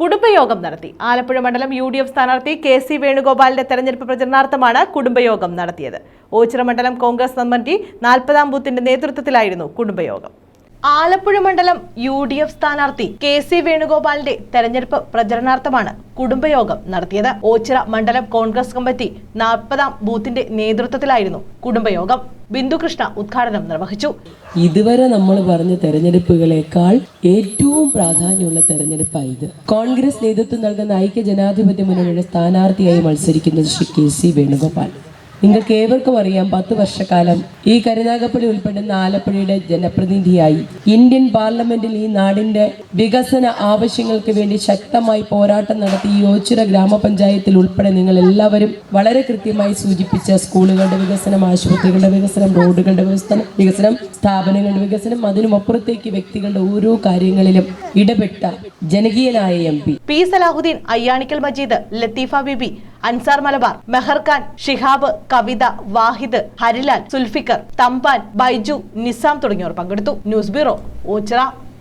കുടുംബയോഗം നടത്തി. ആലപ്പുഴ മണ്ഡലം U D F സ്ഥാനാർത്ഥി കെ സി വേണുഗോപാലിന്റെ തെരഞ്ഞെടുപ്പ് പ്രചരണാർത്ഥമാണ് കുടുംബയോഗം നടത്തിയത്. ഓച്ചിറ മണ്ഡലം കോൺഗ്രസ് കമ്മിറ്റി നാൽപ്പതാം ബൂത്തിന്റെ നേതൃത്വത്തിലായിരുന്നു കുടുംബയോഗം. ആലപ്പുഴ മണ്ഡലം യു ഡി എഫ് സ്ഥാനാർത്ഥി കെ സി വേണുഗോപാലിന്റെ തെരഞ്ഞെടുപ്പ് പ്രചരണാർത്ഥമാണ് കുടുംബയോഗം നടത്തിയത്. ഓച്ചിറ മണ്ഡലം കോൺഗ്രസ് കമ്മിറ്റി നാൽപ്പതാം ബൂത്തിന്റെ നേതൃത്വത്തിലായിരുന്നു കുടുംബയോഗം. ബിന്ദുകൃഷ്ണ ഉദ്ഘാടനം നിർവഹിച്ചു. ഇതുവരെ നമ്മൾ പറഞ്ഞ തെരഞ്ഞെടുപ്പുകളെക്കാൾ ഏറ്റവും പ്രാധാന്യമുള്ള തെരഞ്ഞെടുപ്പാണ് ഇത്. കോൺഗ്രസ് നേതൃത്വം നൽകുന്ന ഐക്യ ജനാധിപത്യ മുന്നണിയുടെ സ്ഥാനാർത്ഥിയായി മത്സരിക്കുന്നത് ശ്രീ കെ സി വേണുഗോപാൽ. നിങ്ങൾക്ക് ഏവർക്കും അറിയാം പത്ത് വർഷക്കാലം ഈ കരുനാഗപ്പള്ളി ഉൾപ്പെടുന്ന ആലപ്പുഴയുടെ ജനപ്രതിനിധിയായി. ഇന്ത്യൻ പാർലമെന്റിൽ ഈ നാടിന്റെ വികസന ആവശ്യങ്ങൾക്ക് വേണ്ടി ശക്തമായി പോരാട്ടം നടത്തി ഈ ഓച്ചിറ ഗ്രാമപഞ്ചായത്തിൽ ഉൾപ്പെടെ നിങ്ങൾ എല്ലാവരും വളരെ കൃത്യമായി സൂചിപ്പിച്ച സ്കൂളുകളുടെ വികസനം ആശുപത്രികളുടെ വികസനം റോഡുകളുടെ വികസനം വികസനം സ്ഥാപനങ്ങളുടെ വികസനം അതിനുമപ്പുറത്തേക്ക് വ്യക്തികളുടെ ഓരോ കാര്യങ്ങളിലും ഇടപെട്ട ജനകീയനായ M P. P Salahuddin Ayyanikkal Majeed Latheefa Bibi Ansar Malabar Meharkhan Shihab Kavitha Vahid Harilal Sulfikkar Thampan Baiju Nizam തുടങ്ങിയവർ പങ്കെടുത്തു. News bureau Ochira.